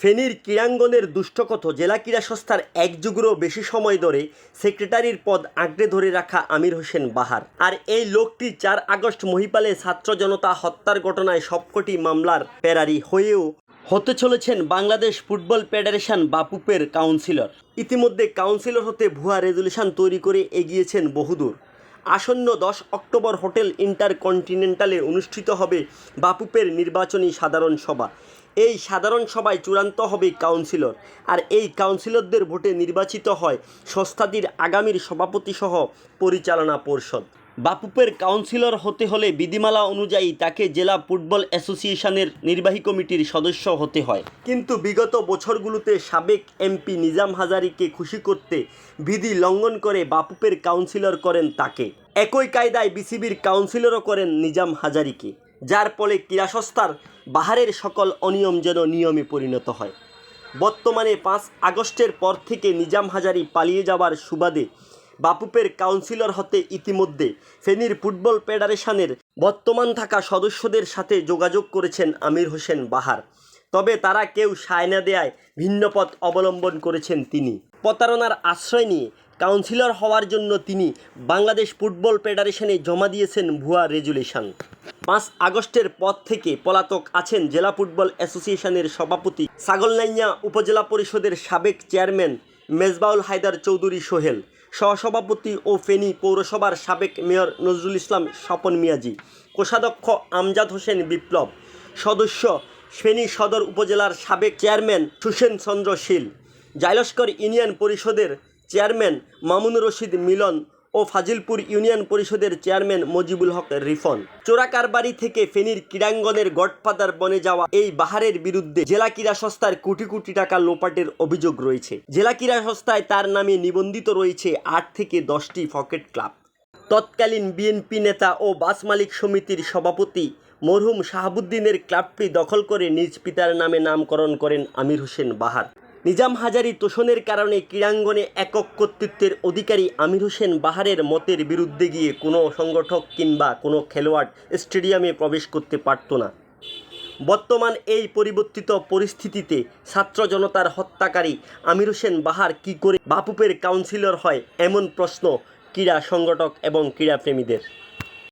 ফেনীর ক্রীড়াঙ্গনের দুষ্টকথ জেলা ক্রীড়া সংস্থার এক যুগেরও বেশি সময় ধরে সেক্রেটারির পদ আঁকড়ে ধরে রাখা আমির হোসেন বাহার। আর এই লোকটি চার আগস্ট মহিপালে ছাত্র জনতা হত্যার ঘটনায় সবকটি মামলার পেরারি হয়েও হতে চলেছেন বাংলাদেশ ফুটবল ফেডারেশন বাপুপের কাউন্সিলর। ইতিমধ্যে কাউন্সিলর হতে ভুয়া রেজুলেশন তৈরি করে এগিয়েছেন বহুদূর। আসন্ন দশ অক্টোবর হোটেল ইন্টারকন্টিনেন্টালে অনুষ্ঠিত হবে বাপুপের নির্বাচনী সাধারণ সভা। এই সাধারণ সভায় চূড়ান্ত হবে কাউন্সিলর। আর এই কাউন্সিলরদের ভোটে নির্বাচিত হয় সংস্থাটির আগামীর সভাপতিসহ পরিচালনা পর্ষদ। বাপুপের কাউন্সিলর হতে হলে বিধিমালা অনুযায়ী তাকে জেলা ফুটবল অ্যাসোসিয়েশনের নির্বাহী কমিটির সদস্য হতে হয়। কিন্তু বিগত বছরগুলোতে সাবেক এমপি নিজাম হাজারিকে খুশি করতে বিধি লঙ্ঘন করে বাপুপের কাউন্সিলর করেন তাকে। একই কায়দায় বিসিবির কাউন্সিলরও করেন নিজাম হাজারিকে। যার ফলে ক্রীড়া সংস্থার বাহারের সকল অনিয়ম যেন নিয়মে পরিণত হয়। বর্তমানে পাঁচ আগস্টের পর থেকে নিজাম হাজারি পালিয়ে যাওয়ার সুবাদে বাপুপের কাউন্সিলর হতে ইতিমধ্যে ফেনীর ফুটবল ফেডারেশনের বর্তমান থাকা সদস্যদের সাথে যোগাযোগ করেছেন আমির হোসেন বাহার। তবে তারা কেউ সায়না দেয়ায় ভিন্ন পথ অবলম্বন করেছেন তিনি। প্রতারণার আশ্রয় নিয়ে কাউন্সিলর হওয়ার জন্য তিনি বাংলাদেশ ফুটবল ফেডারেশনে জমা দিয়েছেন ভুয়া রেজুলেশন। পাঁচ আগস্টের পর থেকে পলাতক আছেন জেলা ফুটবল অ্যাসোসিয়েশনের সভাপতি ছাগলনাইয়া উপজেলা পরিষদের সাবেক চেয়ারম্যান মেজবাউল হায়দার চৌধুরী সোহেল, সহসভাপতি ও ফেনী পৌরসভার সাবেক মেয়র নজরুল ইসলাম স্বপন মিয়াজি, কোষাধ্যক্ষ আমজাদ হোসেন বিপ্লব, সদস্য ফেনী সদর উপজেলার সাবেক চেয়ারম্যান সুসেন চন্দ্র শীল, জাইলস্কর ইউনিয়ন পরিষদের চেয়ারম্যান মামুন রশিদ মিলন ও ফাজিলপুর ইউনিয়ন পরিষদের চেয়ারম্যান মজিবুল হক রিফন। চোরাকারবাড়ি থেকে ফেনীর ক্রীড়াঙ্গনের গডফাদার বনে যাওয়া এই বাহারের বিরুদ্ধে জেলা ক্রীড়া সংস্থার কোটি কোটি টাকা লোপাটের অভিযোগ রয়েছে। জেলা ক্রীড়া সংস্থায় তার নামে নিবন্ধিত রয়েছে আট থেকে দশটি ফকেট ক্লাব। তৎকালীন বিএনপি নেতা ও বাস মালিক সমিতির সভাপতি মরহুম শাহাবুদ্দিনের ক্লাবটি দখল করে নিজ পিতার নামে নামকরণ করেন আমির হোসেন বাহার। নিজাম হাজারি তোষণের কারণে ক্রীড়াঙ্গনে একক কর্তৃত্বের অধিকারী আমির হোসেন বাহারের মতের বিরুদ্ধে গিয়ে কোনো সংগঠক কিংবা কোনো খেলোয়াড় স্টেডিয়ামে প্রবেশ করতে পারত না। বর্তমান এই পরিবর্তিত পরিস্থিতিতে ছাত্র জনতার হত্যাকারী আমির হোসেন বাহার কি করে বাপুপের কাউন্সিলর হয় এমন প্রশ্ন ক্রীড়া সংগঠক এবং ক্রীড়াপ্রেমীদের।